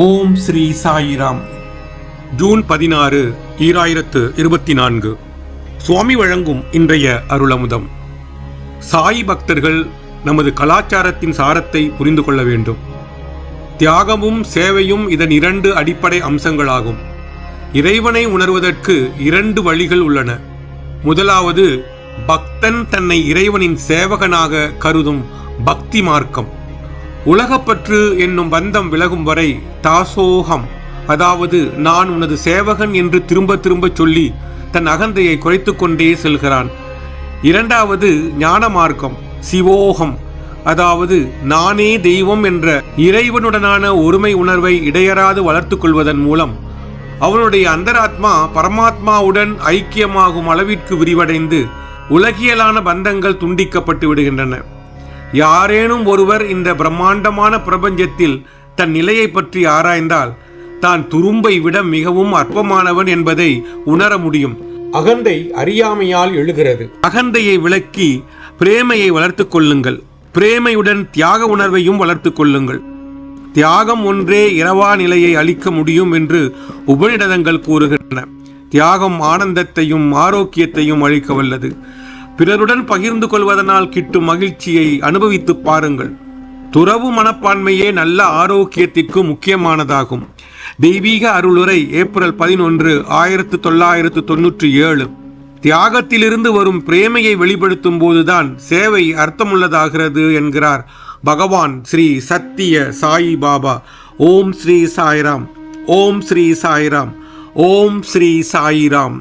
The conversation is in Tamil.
ஓம் ஸ்ரீ சாயிராம். ஜூன் பதினாறு ஈராயிரத்து இருபத்தி நான்கு. சுவாமி வழங்கும் இன்றைய அருளமுதம். சாய் பக்தர்கள் நமது கலாச்சாரத்தின் சாரத்தை புரிந்து கொள்ள வேண்டும். தியாகமும் சேவையும் இதன் இரண்டு அடிப்படை அம்சங்களாகும். இறைவனை உணர்வதற்கு இரண்டு வழிகள் உள்ளன. முதலாவது பக்தன் தன்னை இறைவனின் சேவகனாக கருதும் பக்தி மார்க்கம். உலகப்பற்று என்னும் பந்தம் விலகும் வரை தாசோகம். அதாவது நான் உனது சேவகன் என்று திரும்ப திரும்ப சொல்லி தன் அகந்தையை குறைத்து கொண்டே செல்கிறான். இரண்டாவது ஞான மார்க்கம் சிவோகம். அதாவது நானே தெய்வம் என்ற இறைவனுடனான ஒருமை உணர்வை இடையறாது வளர்த்துக் கொள்வதன் மூலம் அவனுடைய அந்தராத்மா பரமாத்மாவுடன் ஐக்கியமாகும் அளவிற்கு விரிவடைந்து உலகியலான பந்தங்கள் துண்டிக்கப்பட்டு விடுகின்றன. யாரேனும் ஒருவர் இந்த பிரம்மாண்டமான பிரபஞ்சத்தில் தன் நிலையை பற்றி ஆராய்ந்தால் தான் துரும்பை விட மிகவும் அற்பமானவன் என்பதை உணர முடியும். அகந்தை அறியாமையால் எழுகிறது. அகந்தையை விளக்கி பிரேமையை வளர்த்துக் கொள்ளுங்கள். பிரேமையுடன் தியாக உணர்வையும் வளர்த்துக் கொள்ளுங்கள். தியாகம் ஒன்றே இரவா நிலையை அளிக்க முடியும் என்று உபநிடதங்கள் கூறுகின்றன. தியாகம் ஆனந்தத்தையும் ஆரோக்கியத்தையும் அளிக்க வல்லது பிறருடன் பகிர்ந்து கொள்வதனால் கிட்டும் மகிழ்ச்சியை அனுபவித்து பாருங்கள். துறவு மனப்பான்மையே நல்ல ஆரோக்கியத்திற்கு முக்கியமானதாகும். தெய்வீக அருளுரை ஏப்ரல் பதினொன்று ஆயிரத்து தொள்ளாயிரத்து தொன்னூற்றி ஏழு. தியாகத்திலிருந்து வரும் பிரேமையை வெளிப்படுத்தும் போதுதான் சேவை அர்த்தமுள்ளதாகிறது என்கிறார் பகவான் ஸ்ரீ சத்திய சாயி பாபா. ஓம் ஸ்ரீ சாய்ராம் ஓம் ஸ்ரீ சாய்ராம் ஓம் ஸ்ரீ சாயிராம்.